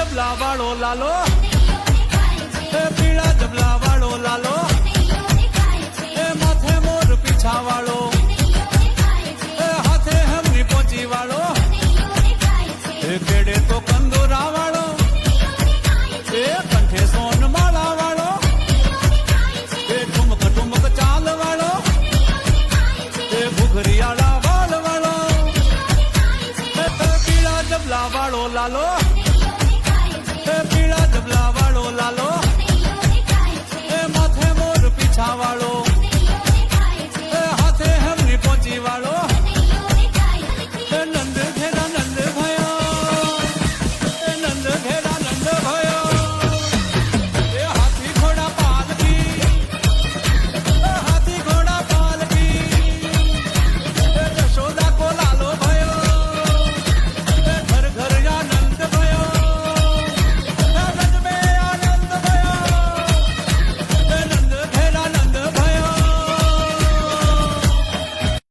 જબલા વાળો લાલો. એ પીળા જબલા વાળો લાલો. એ માથે મોર પીછા વાળો. એ હાથે હમની પોચી વાળો. એ કેડે તો કંદોરા વાળો. એ કંઠે સોન માળા વાળો. એ ઠુમક ઠુમક ચાલ વાળો. એ ઘુઘરિયાળા વાળ વાળો. એ પીળા જબલા વાળો લાલો.